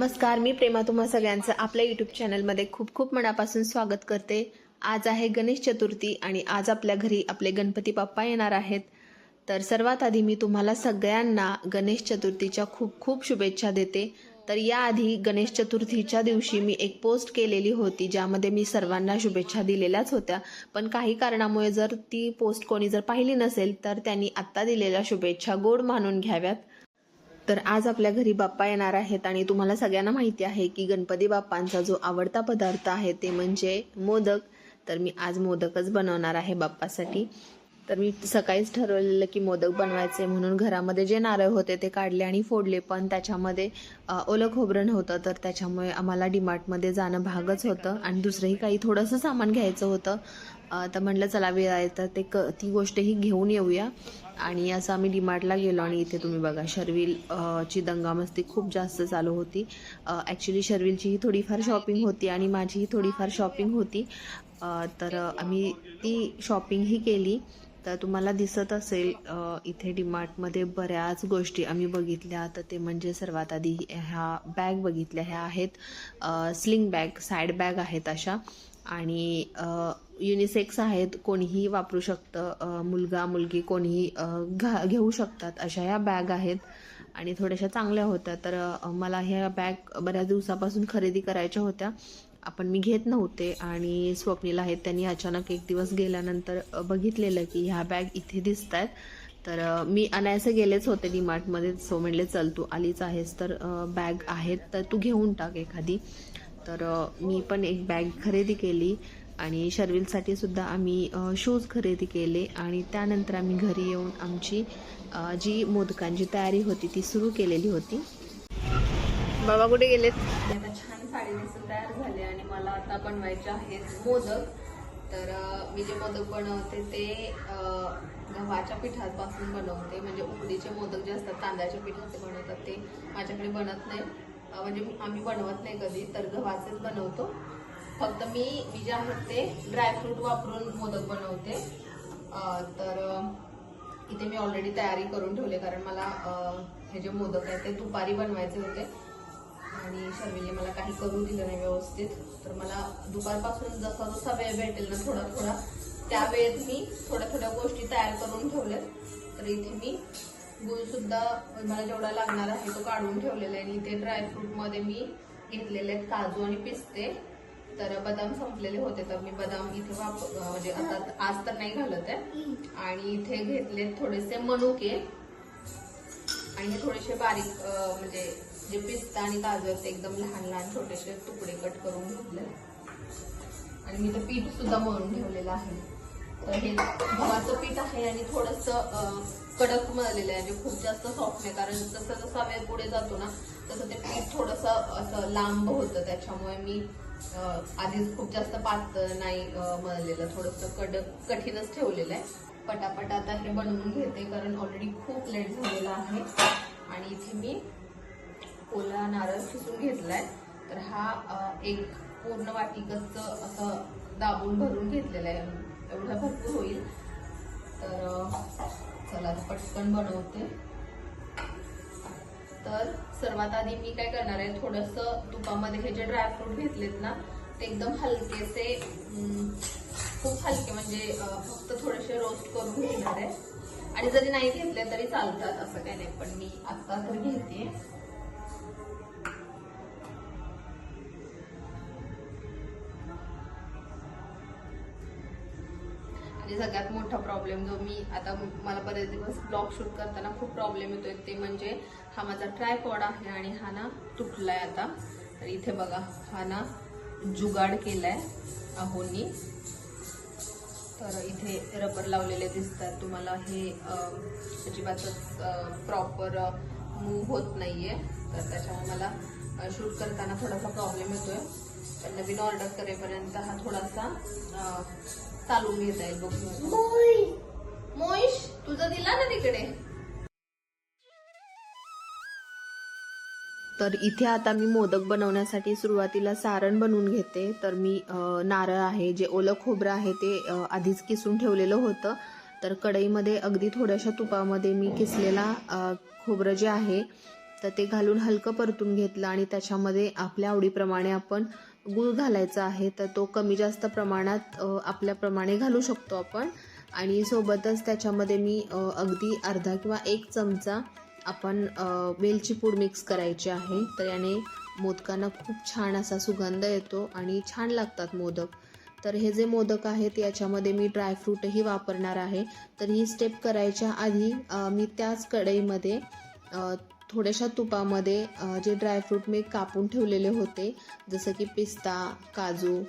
नमस्कार मी प्रेमा तुम्हा सगळ्यांचं आपल्या यूट्यूब चॅनलमध्ये खूप खूप मनापासून स्वागत करते. आज आहे गणेश चतुर्थी आणि आज आपल्या घरी आपले गणपती बाप्पा येणार आहेत. तर सर्वात आधी मी तुम्हाला सगळ्यांना गणेश चतुर्थीच्या खूप खूप शुभेच्छा देते. तर याआधी गणेश चतुर्थीच्या दिवशी मी एक पोस्ट केलेली होती ज्यामध्ये मी सर्वांना शुभेच्छा दिलेल्याच होत्या. पण काही कारणामुळे जर ती पोस्ट कोणी जर पाहिली नसेल तर त्यांनी आत्ता दिलेल्या शुभेच्छा गोड मानून घ्याव्यात. तर आज आपल्या घरी बाप्पा येणार आहेत आणि तुम्हाला सगळ्यांना माहिती आहे की गणपती बाप्पांचा जो आवडता पदार्थ आहे ते म्हणजे मोदक. तर मी आज मोदकच बनवणार आहे बाप्पासाठी. तर मी सकाळीच ठरवलेलं की मोदक बनवायचे म्हणून घरामध्ये जे नारळ होते ते काढले आणि फोडले. पण त्याच्यामध्ये ओलं खोबरं नव्हतं तर त्याच्यामुळे आम्हाला डिमार्टमध्ये जाणं भागच होतं आणि दुसरंही काही थोडंसं सामान घ्यायचं होतं. तर म्हटलं चला वेळ आहे तर ते क ती गोष्टही घेऊन येऊया. आणि असं आम्ही डिमार्टला गेलो आणि इथे तुम्ही बघा शर्विल ची दंगामस्ती खूप जास्त चालू होती. ॲक्च्युली शर्विलचीही थोडीफार शॉपिंग होती आणि माझीही थोडीफार शॉपिंग होती. तर आम्ही ती शॉपिंगही केली. तर तुम्हाला दिसत असेल इथे डीमार्टमध्ये बऱ्याच गोष्टी आम्ही बघितल्या. तर ते म्हणजे सर्वात आधी ह्या बॅग बघितल्या. ह्या आहेत स्लिंग बॅग साईड बॅग आहेत अशा. आणि युनिसेक्स आहेत. कोणीही वापरू शकतं. मुलगा मुलगी कोणीही घा घेऊ शकतात अशा ह्या बॅग आहेत. आणि थोड्याशा चांगल्या होत्या. तर मला ह्या बॅग बऱ्याच दिवसापासून खरेदी करायच्या होत्या. आपण मी घेत नव्हते आणि स्वप्नील आहेत त्यांनी अचानक एक दिवस गेल्यानंतर बघितलेलं की ह्या बॅग इथे दिसत आहेत तर मी अनायसे गेलेच होते डीमार्टमध्ये. सो म्हणले चल तू आलीच आहेस तर बॅग आहेत तर तू घेऊन टाक एखादी. तर मी पण एक बॅग खरेदी केली आणि शर्विलसाठी सुद्धा आम्ही शूज खरेदी केले आणि त्यानंतर आम्ही घरी येऊन आमची जी मोदकांची तयारी होती ती सुरू केलेली होती. बाबा कुठे गेलेत? आता छान साडी नेसून तयार झाले आणि मला आता बनवायचे आहेत मोदक. तर मी जे मोदक बनवते ते गव्हाच्या पिठापासून बनवते. म्हणजे उकडीचे मोदक जे असतात तांदळाच्या पिठाचे बनवतात ते माझ्याकडे बनत नाही. म्हणजे आम्ही बनवत नाही कधी तर गव्हाचेच बनवतो. फक्त मी मी जे आहेत ते ड्रायफ्रूट वापरून मोदक बनवते. तर इथे मी ऑलरेडी तयारी करून ठेवले कारण मला हे जे मोदक आहेत ते दुपारी बनवायचे होते. आणि शर्मीने मला काही करू दिलं नाही व्यवस्थित. तर मला दुपारपासून जसा जसा वेळ भेटेल ना थोडा थोडा त्या वेळेत मी थोड्या थोड्या गोष्टी तयार करून ठेवल्यात. तर इथे मी गुळ सुद्धा मला जेवढा लागणार आहे तो काढून ठेवलेला आहे आणि इथे ड्रायफ्रूटमध्ये मी घेतलेले आहेत काजू आणि पिस्ते. तर बदाम संपलेले होते तर मी बदाम इथे वापर म्हणजे आता आज तर नाही घालत आहे. आणि इथे घेतले थोडेसे मनुके. आणि हे थोडेसे बारीक म्हणजे जे पिस्ता आणि काजू आहेत ते एकदम लहान लहान छोटेसे तुकडे कट करून घेतले आणि मी ते पीठ सुद्धा मळून ठेवलेलं आहे. तर हे गव्हाचं पीठ आहे आणि थोडस कडक मळलेलं आहे. म्हणजे खूप जास्त सॉफ्ट नाही कारण जसं जसा वेळ पुढे जातो ना तसं ते पीठ थोडस असं लांब होतं. त्याच्यामुळे मी आधीच खूप जास्त पातळ नाही मळलेलं. थोडस कडक कठीणच ठेवलेलं आहे. पटापट आता हे बनवून घेते कारण ऑलरेडी खूप लेट झालेला आहे. आणि इथे मी ओला नारळ खिसून घेतलाय तर हा एक पूर्ण वाटिकच असं दाबून भरून घेतलेला आहे. एवढं भरपूर होईल. तर चला आता पटकन बनवते. तर सर्वात आधी मी काय करणार आहे थोडस तुपामध्ये हे जे ड्रायफ्रूट घेतलेत ना ते एकदम हलकेसे खूप हलके म्हणजे फक्त थोडेसे रोस्ट करून घेणार आहे. आणि जरी नाही घेतले तरी चालतात असं काही नाही. पण मी आता तर घेते. म्हणजे सगळ्यात मोठा प्रॉब्लेम जो मी आता मला बरेच दिवस ब्लॉग शूट करताना खूप प्रॉब्लेम येतोय ते म्हणजे हा माझा ट्रायपॉड आहे आणि हा ना तुटलाय आता. तर इथे बघा हा ना जुगाड केलाय अहोनी. तर इथे रबर लावलेले दिसतात. तुम्हाला हे अजिबातच प्रॉपर मूव होत नाहीये. तर त्याच्यामुळे मला शूट करताना थोडासा प्रॉब्लेम येतोय. तर नवीन ऑर्डर करेपर्यंत हा थोडासा चालून घेता येईल बघ मोईश तुझं दिला ना तिकडे? तर इथे आता मी मोदक बनवण्यासाठी सुरुवातीला सारण बनवून घेते. तर मी नारळ आहे जे ओलं खोबरं आहे ते आधीच किसून ठेवलेलं होतं. तर कढईमध्ये अगदी थोड्याशा तुपामध्ये मी किसलेला खोबरं जे आहे तर ते घालून हलकं परतून घेतलं आणि त्याच्यामध्ये आपल्या आवडीप्रमाणे आपण गूळ घालायचा आहे तर तो कमी जास्त प्रमाणात आपल्याप्रमाणे घालू शकतो आपण. आणि सोबतच त्याच्यामध्ये मी अगदी अर्धा किंवा एक चमचा आपण वेलची पूड मिक्स करायची आहे. तर याने मोदकांना खूप छान असा सुगंध येतो आणि छान लागतात मोदक. तर हे जे मोदक आहेत याच्यामध्ये मी ड्रायफ्रूटही वापरणार आहे. तर ही स्टेप करायच्या आधी मी त्याच कढईमध्ये थोड्याशा तुपामध्ये जे ड्रायफ्रूट मी कापून ठेवलेले होते जसं की पिस्ता काजू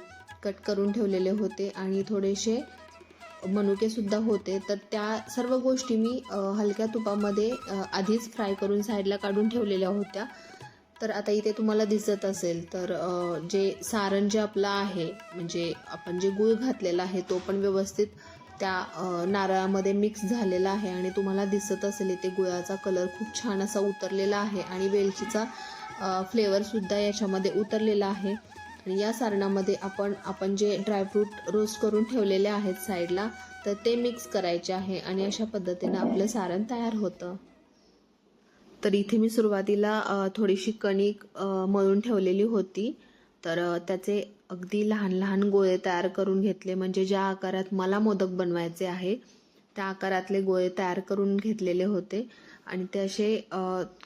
कट करून ठेवलेले होते आणि थोडेसे मनुकेसुद्धा होते. तर त्या सर्व गोष्टी मी हलक्या तुपामध्ये आधीच फ्राय करून साईडला काढून ठेवलेल्या होत्या. तर आता इथे तुम्हाला दिसत असेल तर जे सारण जे आपलं आहे म्हणजे आपण जे गूळ घातलेला आहे तो पण व्यवस्थित त्या नारळामध्ये मिक्स झालेला आहे आणि तुम्हाला दिसत असेल इथे गुळाचा कलर खूप छान असा उतरलेला आहे आणि वेलचीचा फ्लेवरसुद्धा याच्यामध्ये उतरलेला आहे. आणि या सारणामध्ये आपण आपण जे ड्रायफ्रूट रोस्ट करून ठेवलेले आहेत साईडला तर ते मिक्स करायचे आहे आणि अशा पद्धतीनं आपलं सारण तयार होतं. तर इथे मी सुरुवातीला थोडीशी कणिक मळून ठेवलेली होती. तर त्याचे अगदी लहान लहान गोळे तयार करून घेतले. म्हणजे ज्या आकारात मला मोदक बनवायचे आहे त्या आकारातले गोळे तयार करून घेतलेले होते. आणि ते असे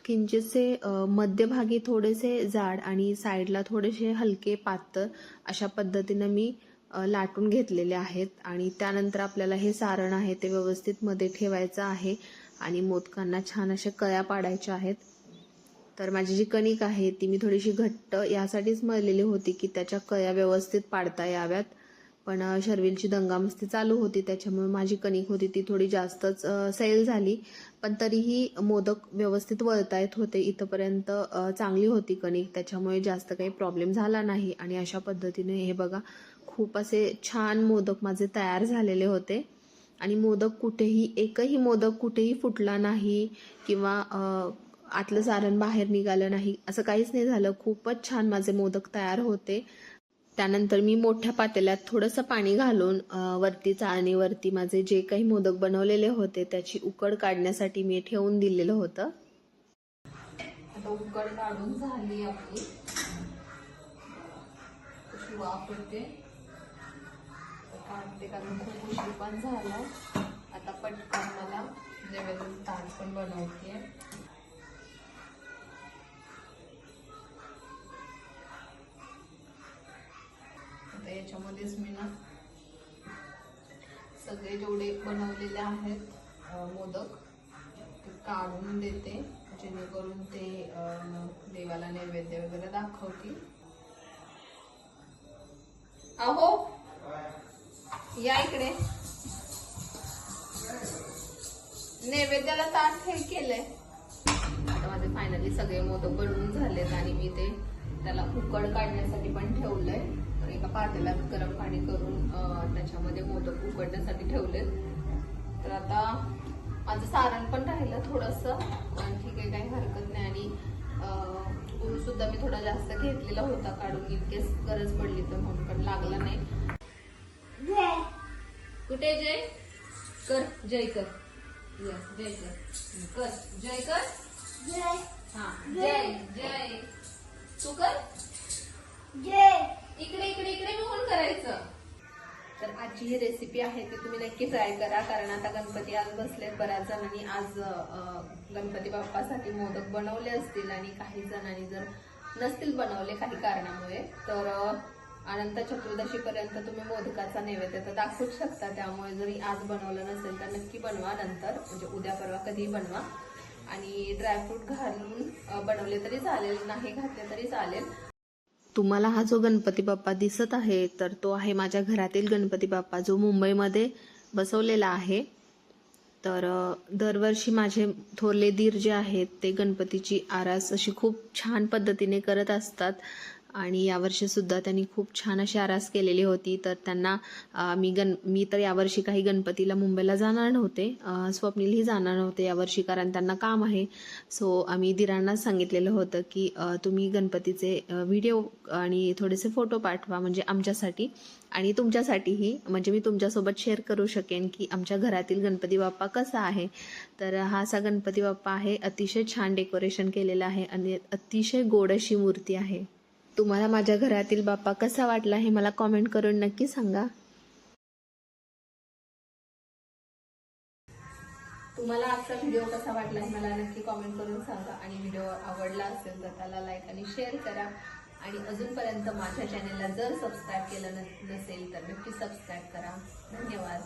किंचितसे मध्यभागी थोडेसे जाड आणि साईडला थोडेसे हलके पातळ अशा पद्धतीनं मी लाटून घेतलेले आहेत. आणि त्यानंतर आपल्याला हे सारण आहे ते व्यवस्थित मध्ये ठेवायचं आहे. आणि मोदकांना छान अशा कळ्या पाडायच्या आहेत. तर माझी जी कणिक आहे ती मी थोडीशी घट्ट यासाठीच मळलेली होती की त्याच्या कया व्यवस्थित पाडता याव्यात. पण शर्विलची दंगामस्ती चालू होती त्याच्यामुळे माझी कणिक होती ती थोडी जास्तच सैल झाली. पण तरीही मोदक व्यवस्थित वळता येत होते. इथंपर्यंत चांगली होती कणिक त्याच्यामुळे जास्त काही प्रॉब्लेम झाला नाही. आणि अशा पद्धतीने हे बघा खूप असे छान मोदक माझे तयार झालेले होते. आणि मोदक कुठेही एकही मोदक कुठेही फुटला नाही किंवा आतलं सारण बाहेर निघालं नाही. असं काहीच नाही झालं. खूपच छान माझे मोदक तयार होते. त्यानंतर मी मोठ्या पातेल्यात थोडंसं पाणी घालून वरती चाळणीवरती माझे जे काही मोदक बनवलेले होते त्याची उकड काढण्यासाठी मी ठेवून दिलेलं होतं. आता उकड काढून झाली आपली. वापरते. काढते कारण खूप उशीर पण झाला. आता पटकन मला नैवेद्य ताट पण बनवते याच्यामध्येच मी ना सगळे जेवढे बनवलेले आहेत मोदक ते काढून देते जेणेकरून ते देवाला नैवेद्य वगैरे दाखवतील. अहो या इकडे. नैवेद्याला ताट हे केलंय. आता माझे फायनली सगळे मोदक बनवून झालेत आणि मी ते त्याला उकड काढण्यासाठी पण ठेवलंय. एका पातेल्यात गरम पाणी करून त्याच्यामध्ये मोदक उकडण्यासाठी ठेवलेत. तर आता माझं सारण पण राहिलं थोडंसं ठीक आहे काही हरकत नाही. आणि अं, गुळ सुद्धा मी थोडा जास्त घेतलेला होता काढून इन केस गरज पडली तर म्हणून पण लागला नाही. कुठे जय? कर जय कर. यस जय कर. कर जय कर. हा जय जय. तू कर. इकडे इकडे इकडे मोहन करायचं. तर आजची ही रेसिपी आहे ती तुम्ही नक्की ट्राय करा कारण आता गणपती आज बसले बऱ्याच जणांनी. आज गणपती बाप्पासाठी मोदक बनवले असतील आणि काही जणांनी जर नसतील बनवले काही कारणामुळे तर अनंत चतुर्दशी पर्यंत तुम्ही मोदकाचा नैवेद्य तर दाखवूच शकता. त्यामुळे जरी आज बनवलं नसेल तर नक्की बनवा नंतर म्हणजे उद्या परवा कधीही बनवा. आणि ड्रायफ्रूट घालून बनवले तरी चालेल नाही घातले तरी चालेल. तुम्हाला हा जो गणपती बाप्पा दिसत आहे तर तो आहे माझ्या घरातील गणपती बाप्पा जो मुंबईमध्ये बसवलेला आहे. तर दरवर्षी माझे थोरले दीर जे आहेत ते गणपतीची आरास अशी खूप छान पद्धतीने करत असतात. आणि यावर्षीसुद्धा त्यांनी खूप छान अशी आरास केलेली होती. तर त्यांना मी गण मी तर यावर्षी काही गणपतीला मुंबईला जाणार नव्हते. स्वप्नीलही जाणार नव्हते यावर्षी कारण त्यांना काम आहे. सो आम्ही दिरांना सांगितलेलं होतं की तुम्ही गणपतीचे व्हिडिओ आणि थोडेसे फोटो पाठवा म्हणजे आमच्यासाठी आणि तुमच्यासाठीही म्हणजे मी तुमच्यासोबत शेअर करू शकेन की आमच्या घरातील गणपती बाप्पा कसा आहे. तर हा असा गणपती बाप्पा आहे. अतिशय छान डेकोरेशन केलेलं आहे आणि अतिशय गोड अशी मूर्ती आहे. तुम्हाला माझ्या घरातील बाप्पा कसा वाटला हे मला कॉमेंट करून नक्की सांगा. तुम्हाला आजचा व्हिडिओ कसा वाटला हे मला नक्की कॉमेंट करून सांगा आणि व्हिडिओ आवडला असेल तर त्याला लाईक आणि शेअर करा. आणि अजूनपर्यंत माझ्या चॅनेलला जर सबस्क्राईब केलं नसेल तर नक्की सबस्क्राईब करा. धन्यवाद.